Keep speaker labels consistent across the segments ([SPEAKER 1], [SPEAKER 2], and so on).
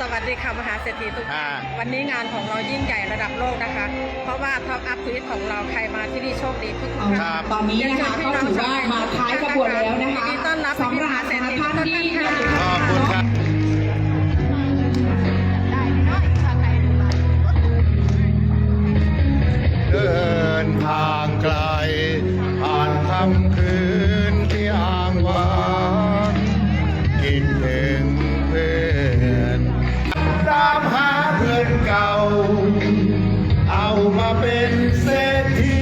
[SPEAKER 1] สวัสดีค่ะมหาเศรษฐีทุกท่าน
[SPEAKER 2] อ่า
[SPEAKER 1] วันนี้งานของเรายิ่งใหญ่ระดับโลกนะคะ เพราะว่าท็อปอัพทวิตของเราใครมาที่นี่โชคดีทุกท่าน
[SPEAKER 2] ครับ
[SPEAKER 3] ตอนนี้นะคะก็ถือว่ามาท้ายกระบวนแล้วนะคะ
[SPEAKER 1] ยินดีต้อนรับ
[SPEAKER 3] สำหรับท่านที่ยังอยู่
[SPEAKER 2] ขอบคุณครับเดินทางไกลผ่านค่ำคืน นเก่า เอามาเป็นเศรษฐี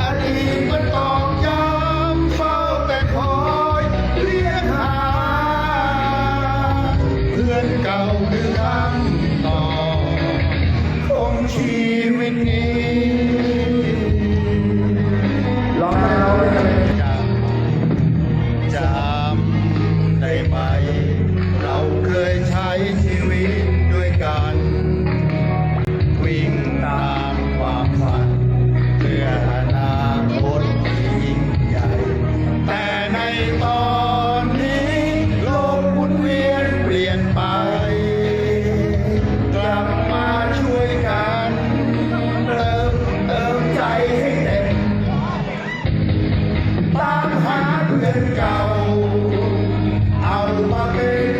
[SPEAKER 2] อดีตมันตอกย้ำเฝ้าแต่คอยเรียกหา เพื่อนเก่าคือคำตอบของชีวิตนี้ ม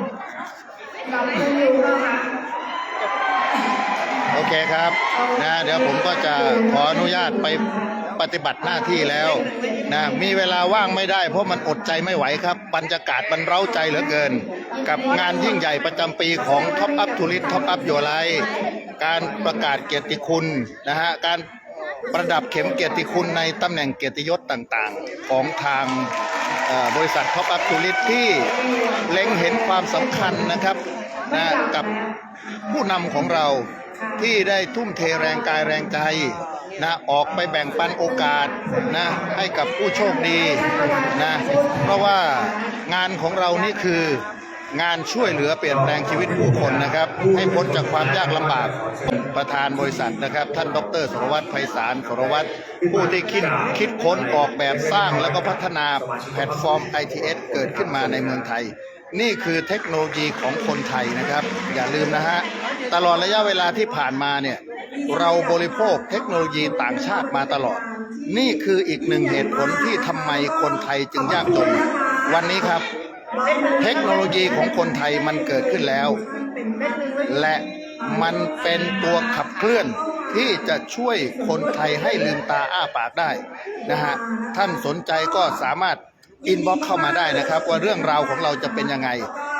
[SPEAKER 2] เยี่ยมเราไม่รู้นะ
[SPEAKER 3] คะ
[SPEAKER 2] โอเคครับนะเดี๋ยวผมก็จะขออนุญาตไปปฏิบัติหน้าที่แล้วนะมีเวลาว่างไม่ได้ เพราะมันอดใจไม่ไหวครับ บรรยากาศมันเร้าใจเหลือเกิน กับงานยิ่งใหญ่ประจำปีของ Top Up t o u r i s t Top Up Your Life การประกาศเกียรติคุณนะฮะการประดับเข็มเกียรติคุณในตำแหน่งเกียรติยศต่างๆ ของทาง บริษัทท็อปอัพทูริสที่เล็งเห็นความสำคัญนะครับนะกับผู้นำของเราที่ได้ทุ่มเทแรงกายแรงใจนะออกไปแบ่งปันโอกาสนะให้กับผู้โชคดีนะเพราะว่างานของเรานี่คือ งานช่วยเหลือเปลี่ยนแปลงชีวิตผู้คนนะครับ ให้พ้นจากความยากลำบากประธานบริษัทนะครับ ท่านดรสรวัตรไพศาลสรวัตรผู้ที่คิดคิดค้นออกแบบสร้างแล้วก็พัฒนาแพลตฟอร์ม ITS เกิดขึ้นมาในเมืองไทย นี่คือเทคโนโลยีของคนไทยนะครับ อย่าลืมนะฮะ ตลอดระยะเวลาที่ผ่านมาเนี่ยเราบริโภคเทคโนโลยีต่างชาติมาตลอด นี่คืออีกหนึ่งเหตุผลที่ทำไมคนไทยจึงยากจน วันนี้ครับ เทคโนโลยีของคนไทยมันเกิดขึ้นแล้ว และมันเป็นตัวขับเคลื่อนที่จะช่วยคนไทยให้ลืมตาอ้าปากได้นะฮะท่านสนใจก็สามารถอินบ็อกเข้ามาได้นะครับ ว่าเรื่องราวของเราจะเป็นยังไง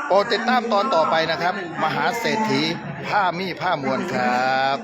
[SPEAKER 2] โปรดติดตามตอนต่อไปนะครับ มหาเศรษฐีผ้ามี่ผ้ามวลครับ